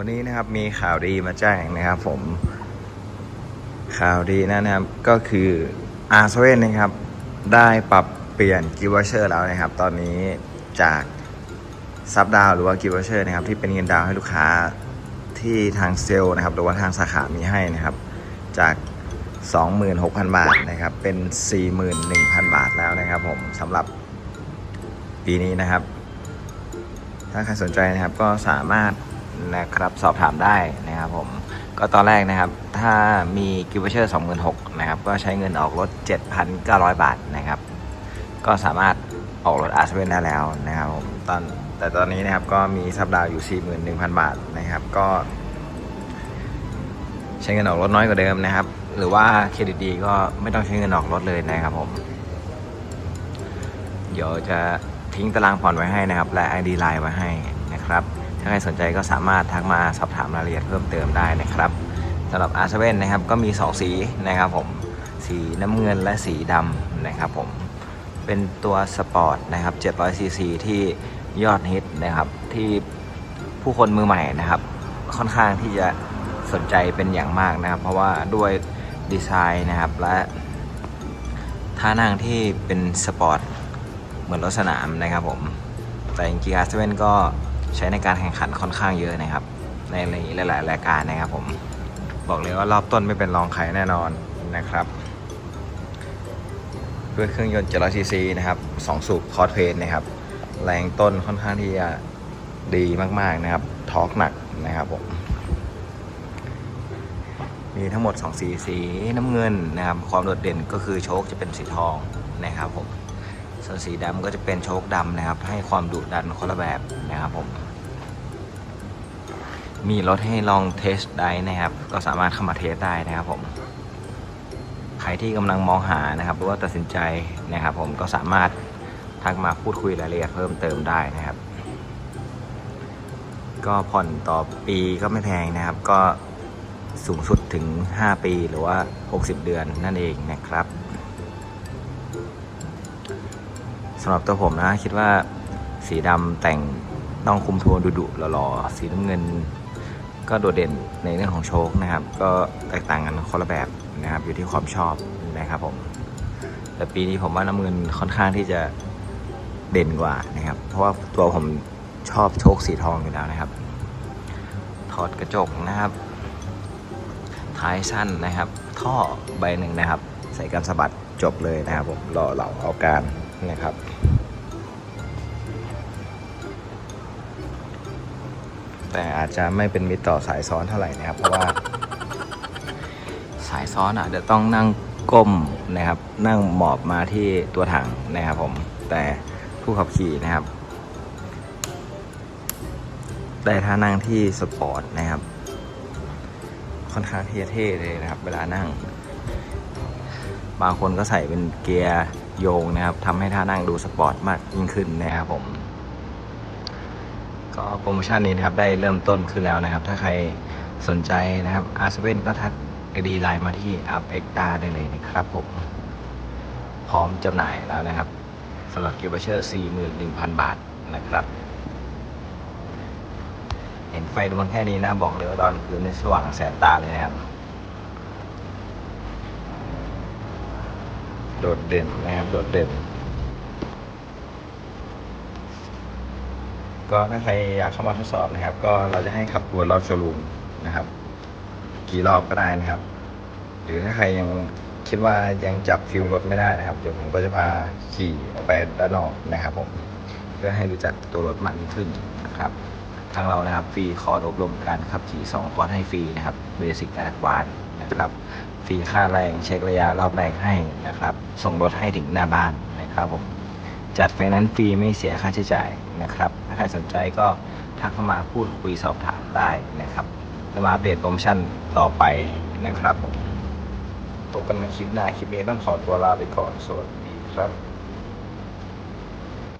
ันนี้นะครับมีข่าวดีมาแจ้งนะครับผม ข่าวดีนะครับก็คืออาร์เซเว่นนะครับ ได้ปรับเปลี่ยนกิวเชอร์แล้วนะครับ ตอนนี้จากซับดาวหรือว่ากิวเชอร์นะครับ ที่เป็นเงินดาวให้ลูกค้าที่ทางเซลล์นะครับ หรือว่าทางสาขามีให้นะครับ จาก 26,000 บาทนะครับ เป็น 41,000 บาทแล้วนะครับผมสำหรับปีนี้นะครับ ถ้าใครสนใจนะครับก็สามารถ นะครับสอบถามได้นะครับผมก็ตอนแรกนะครับ ถ้ามีกิฟต์เชอร์26,000นะครับ ก็ใช้เงินออกรถ 7,900 บาทนะครับ ก็สามารถออกรถอาร์เวนได้แล้วนะครับผมตอนแต่ตอนนี้นะครับก็มีซับดาวอยู่ 41,000 บาทนะครับก็ ใช้เงินออกรถน้อยกว่าเดิมนะครับ หรือว่าเครดิตดีก็ไม่ต้องใช้เงินออกรถเลยนะครับผมเดี๋ยวจะทิ้งตารางผ่อนไว้ให้นะครับ และ ID ไลน์ไว้ให้นะครับ ถ้าใครสนใจก็สามารถทักมาสอบถามรายละเอียดเพิ่มเติมได้นะครับสำหรับ R7 นะครับก็มี 2 สีนะครับผมสีน้ำเงินและสีดำนะครับผมเป็นตัวสปอร์ตนะครับ 700 cc ที่ยอดฮิตนะครับที่ผู้คนมือใหม่นะครับค่อนข้างที่จะสนใจเป็นอย่างมากนะครับ เพราะว่าด้วยดีไซน์นะครับและท่านั่งที่เป็นสปอร์ตเหมือนรถสนามนะครับผมแต่จริงๆอาร์เซเว่นก็ ใช้ในการแข่งขันค่อนข้างเยอะนะครับในหลายๆรายการนะครับผมบอกเลยว่ารอบต้นไม่เป็นรองใครแน่นอนนะครับด้วยเครื่องยนต์ 700 ซีซีนะครับ 2 สูบคอร์ดเพนนะครับ แรงต้นค่อนข้างที่จะดีมากๆนะครับ ทอร์กหนักนะครับผม มีทั้งหมด 2 สีสีน้ำเงินนะครับ ความโดดเด่นก็คือโชคจะเป็นสีทองนะครับผม ส่วนสีดำก็จะเป็นโชคดำนะครับ ให้ความดุดันคนละแบบนะครับผมมีรถให้ลองเทสได้นะครับ ก็สามารถเข้ามาเทสได้นะครับผม ใครที่กำลังมองหานะครับ หรือว่าตัดสินใจนะครับ ผมก็สามารถทักมาพูดคุยรายละเอียดเพิ่มเติมได้นะครับ ก็ผ่อนต่อปีก็ไม่แพงนะครับ ก็สูงสุดถึง 5 ปีหรือว่า 60 เดือนนั่นเองนะครับ สำหรับตัวผมนะ คิดว่าสีดำแต่งต้องคุมโทนดุๆหล่อๆ สีน้ำเงิน ก็โดดเด่นในเรื่องของโชคนะครับ ก็แตกต่างกันคนละแบบนะครับ อยู่ที่ความชอบนะครับผม แต่ปีนี้ผมว่าน้ำเงินค่อนข้างที่จะเด่นกว่านะครับ เพราะว่าตัวผมชอบโชคสีทองอยู่แล้วนะครับ ถอดกระจกนะครับท้ายสั้นนะครับ ท่อใบหนึ่งนะครับ ใส่กันสะบัดจบเลยนะครับผมรอเหล่าเอาการ นะครับ แต่อาจจะไม่เป็นมิตรต่อสายซ้อนเท่าไหร่นะครับ เพราะว่า สายซ้อนอาจจะต้องนั่งก้มนะครับ นั่งหมอบมาที่ตัวถังนะครับผมแต่ผู้ขับขี่นะครับแต่ถ้านั่งที่สปอร์ตนะครับ ค่อนข้างเท่ๆเลยนะครับ เวลานั่ง บางคนก็ใส่เป็นเกียร์ โยงนะครับทำให้ท่านั่งดูสปอร์ตมากยิ่งขึ้นนะครับผม ก็โปรโมชั่นนี้นะครับได้เริ่มต้นขึ้นแล้วนะครับ ถ้าใครสนใจนะครับอาร์เวนก็ทักดีไลน์มาที่อัพเอ็กตาได้เลยนะครับผม พร้อมจำหน่ายแล้วนะครับสำหรับกิฟต์เชอร์41,000 บาทนะครับ เห็นไฟดวงแค่นี้นะบอกเลยว่าตอนคืนในสว่างแสบตาเลยนะครับ โดดเด่นนะครับ โดดเด่น ก็ถ้าใครอยากเข้ามาทดสอบนะครับ ก็เราจะให้ขับวนรอบโชว์รูมนะครับ กี่รอบก็ได้นะครับ หรือถ้าใครยังคิดว่ายังจับฟิลรถไม่ได้นะครับ เดี๋ยวผมก็จะพาขี่ออกไปด้านนอกนะครับ ผม เพื่อให้รู้จักตัวรถมันขึ้นนะครับทางเรานะครับฟรีคอร์สอบรมการขับขี่2คอร์สให้ฟรีนะครับเบสิกแอดวานนะครับฟรีค่าแรงเช็คระยะรอบแรกให้นะครับ ส่งรถให้ถึงหน้าบ้านนะครับผมจัดไฟนั้นฟรีไม่เสียค่าใช้จ่ายนะครับ ถ้าใครสนใจก็ทักเข้ามาพูดคุยสอบถามได้นะครับจะมาอัปเดตโปรโมชั่นต่อไปนะครับผมพบกันในคลิปหน้าคลิปนี้ต้องขอตัวลาไปก่อนสวัสดีครับ